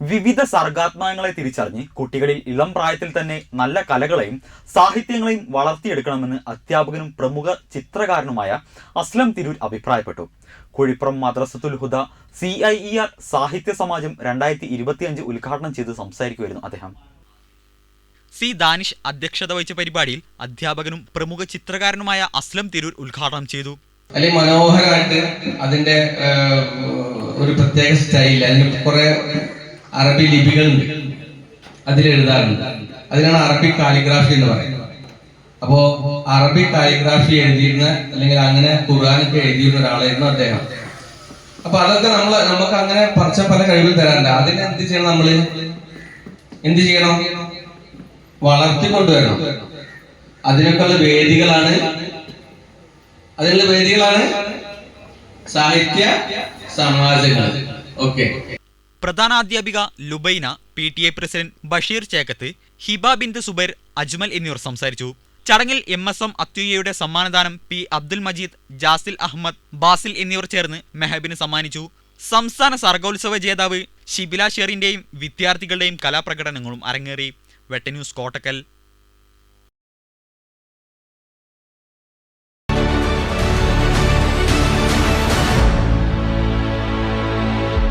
വിവിധ സർഗാത്മകങ്ങളെ തിരിച്ചറിഞ്ഞ് കുട്ടികളിൽ ഇളം പ്രായത്തിൽ തന്നെ നല്ല കലകളെയും സാഹിത്യങ്ങളെയും വളർത്തിയെടുക്കണമെന്ന് അധ്യാപകനും പ്രമുഖ ചിത്രകാരനുമായ അസ്ലം തിരൂർ അഭിപ്രായപ്പെട്ടു. Kuzhippuram Madrasathul Huda C I E R സാഹിത്യ സമാജം രണ്ടായിരത്തി ഇരുപത്തിയഞ്ച് ഉദ്ഘാടനം ചെയ്ത് സംസാരിക്കുമായിരുന്നു അദ്ദേഹം. സി ദാനിഷ് അധ്യക്ഷത വഹിച്ച പരിപാടിയിൽ അധ്യാപകനും പ്രമുഖ ചിത്രകാരനുമായ അസ്ലം തിരൂർ ഉദ്ഘാടനം ചെയ്തു. അല്ലെങ്കിൽ മനോഹരമായിട്ട് അതിന്റെ ഒരു പ്രത്യേക സ്റ്റൈൽ അതിന് കുറെ അറബി ലിപികളുണ്ട്. അതിൽ എഴുതാറുണ്ട് അതിനാണ് അറബി കാലിഗ്രാഫി എന്ന് പറയുന്നത്. അപ്പോ അറബി കാലിഗ്രാഫി എഴുതിയിരുന്ന അല്ലെങ്കിൽ അങ്ങനെ ഖുർആാനൊക്കെ എഴുതിയിരുന്ന ഒരാളായിരുന്നു അദ്ദേഹം. അപ്പൊ അതൊക്കെ നമ്മൾ നമുക്ക് അങ്ങനെ പറിച്ച പല കഴിവുകൾ തരാറുണ്ട്. അതിന് എന്ത് ചെയ്യണം നമ്മൾ? എന്ത് ചെയ്യണം? വളർത്തിക്കൊണ്ടുവരണം അതിനൊക്കെയുള്ള വേദികളാണ്. അതിനുള്ള വേദികളാണ് സാഹിത്യ സമാജങ്ങൾ. Okay. പ്രധാനാധ്യാപിക Lubaina P T A president Basheer Chekkath Hiba Bint Subair Ajmal എന്നിവർ സംസാരിച്ചു. ചടങ്ങിൽ എം എസ് എം അത്യുയയുടെ സമ്മാനദാനം പി അബ്ദുൽ മജീദ് ജാസിൽ അഹമ്മദ് ബാസിൽ എന്നിവർ ചേർന്ന് മെഹബിന് സമ്മാനിച്ചു. സംസ്ഥാന സർഗോത്സവ ജേതാവ് ഷിബില ഷെറിന്റെയും വിദ്യാർത്ഥികളുടെയും കലാപ്രകടനങ്ങളും അരങ്ങേറി. വെട്ടന്യൂസ് കോട്ടക്കൽ.